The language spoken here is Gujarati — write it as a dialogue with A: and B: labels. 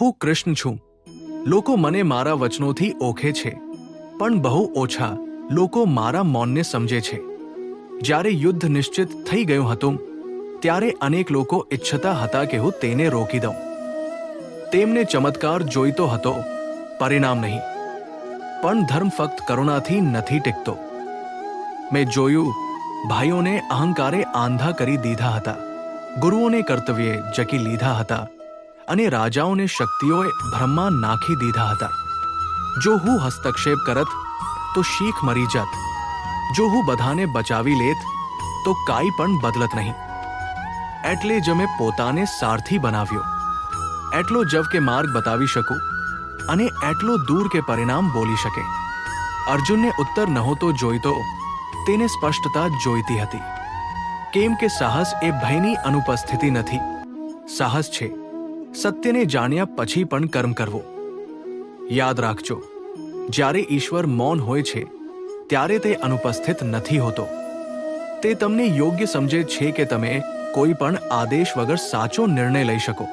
A: હું કૃષ્ણ છું. લોકો મને મારા વચનોથી ઓળખે છે, પણ બહુ ઓછા લોકો મારા મૌનને સમજે છે. જ્યારે યુદ્ધ નિશ્ચિત થઈ ગયું હતું, ત્યારે અનેક લોકો ઈચ્છતા હતા કે હું તેને રોકી દઉં. તેમને ચમત્કાર જોઈતો હતો, પરિણામ નહીં. પણ ધર્મ ફક્ત કરુણાથી નથી ટીકતો. મેં જોયું, ભાઈઓને અહંકારે આંધા કરી દીધા હતા. ગુરુઓને કર્તવ્યે જકી લીધા હતા. અને રાજાઓને શક્તિઓએ ભ્રમમાં નાખી દીધા હતા. જો હું હસ્તક્ષેપ કરત, તો શીખ મરી જત. જો હું બધાને બચાવી લેત, તો કાંઈ પણ બદલત નહીં. એટલે જ મેં પોતાને સારથી બનાવ્યો. એટલો જવ કે માર્ગ બતાવી શકું અને એટલો દૂર કે પરિણામ બોલી શકે. અર્જુનને ઉત્તર નહોતો જોઈતો, તેને સ્પષ્ટતા જોઈતી હતી. કેમ કે સાહસ એ ભયની અનુપસ્થિતિ નથી. સાહસ છે. સત્યને જાણ્યા પછી પણ કર્મ કરવો. યાદ રાખજો, જ્યારે ઈશ્વર મૌન હોય છે, ત્યારે તે અનુપસ્થિત નથી હોતો. તે તમને યોગ્ય સમજે છે કે તમે કોઈ પણ આદેશ વગર સાચો નિર્ણય લઈ શકો.